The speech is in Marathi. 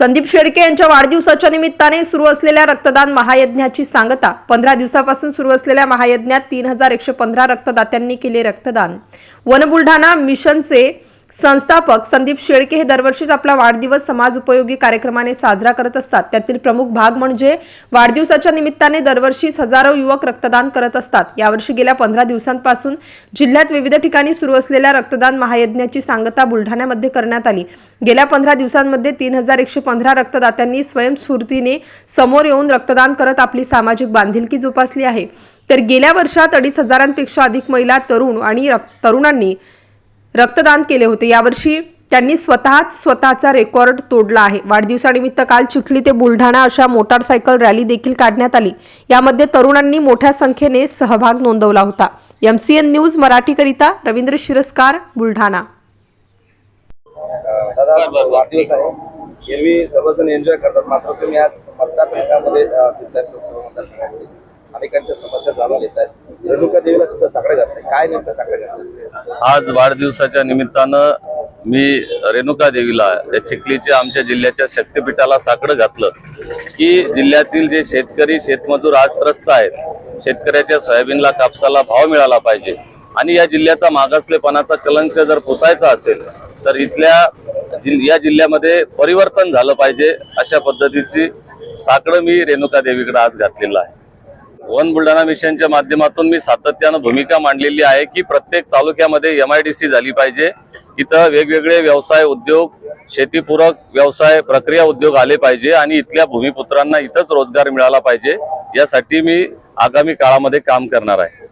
संदीप शेडके यांच्या वाढदिवसाच्या निमित्ताने सुरू असलेल्या रक्तदान महायज्ञाची सांगता पंधरा दिवसापासून सुरू असलेल्या महायज्ञात तीन हजार एकशे पंधरा रक्तदात्यांनी केले रक्तदान. वन बुलढाणा मिशनचे संस्थापक संदीप शेळके हे दरवर्षीच आपला वाढदिवस समाज उपयोगी कार्यक्रमाने साजरा करत असतात. त्यातील प्रमुख भाग म्हणजे वाढदिवसाच्या निमित्ताने दरवर्षीच हजारो युवक रक्तदान करत असतात. यावर्षी गेल्या पंधरा दिवसांपासून जिल्ह्यात विविध ठिकाणी सुरू असलेल्या रक्तदान महायज्ञाची सांगता बुलढाण्यामध्ये करण्यात आली. गेल्या पंधरा दिवसांमध्ये तीन हजार एकशे पंधरा रक्तदात्यांनी स्वयंस्फूर्तीने समोर येऊन रक्तदान करत आपली सामाजिक बांधिलकी जोपासली आहे. तर गेल्या वर्षात अडीच हजारांपेक्षा अधिक महिला तरुण आणि तरुणांनी रक्तदान केले होते. यावर्षी त्यांनी स्वतःच स्वतःचा रेकॉर्ड तोडला आहे. वाढदिवसानिमित्त काल चिखली ते बुलढाणा अशा मोटारसायकल रॅली देखील काढण्यात आली. यामध्ये तरुणांनी मोठ्या संख्येने सहभाग नोंदवला होता. एमसीएन न्यूज मराठीकरिता रवींद्र शिरस्कार बुलढाणा. एरवी सर्वजण एन्जॉय करतात. मात्र तुम्ही आज मतदारसंघामध्ये लोकसभा मतदारसंघामध्ये अनेकांच्या समस्या जाणून येत आहेत. रेणुका देवीला सुद्धा साकडे घातले काय नेमकं साकडे घातले आज वाढदिवसाच्या निमित्तानं मी रेणुका देवीला या चिखलीच्या आमच्या जिल्ह्याच्या शक्तिपीठाला साकडं घातलं की जिल्ह्यातील जे शेतकरी शेतमजूर आज त्रस्त आहेत शेतकऱ्याच्या सोयाबीनला कापसाला भाव मिळाला पाहिजे आणि या जिल्ह्याचा मागासलेपणाचा कलंक जर पुसायचा असेल तर इथल्या जिल या जिल्ह्यामध्ये परिवर्तन झालं पाहिजे अशा पद्धतीची साकडं मी रेणुका देवीकडे आज घातलेलं आहे. वन बुलढाणा मिशनच्या माध्यमातून मी सातत्यानं भूमिका मांडलेली आहे की प्रत्येक तालुक्यामध्ये एम आय डी सी झाली पाहिजे. इथं वेगवेगळे व्यवसाय उद्योग शेतीपूरक व्यवसाय प्रक्रिया उद्योग आले पाहिजे आणि इथल्या भूमिपुत्रांना इथंच रोजगार मिळाला पाहिजे. यासाठी मी आगामी काळामध्ये काम करणार आहे.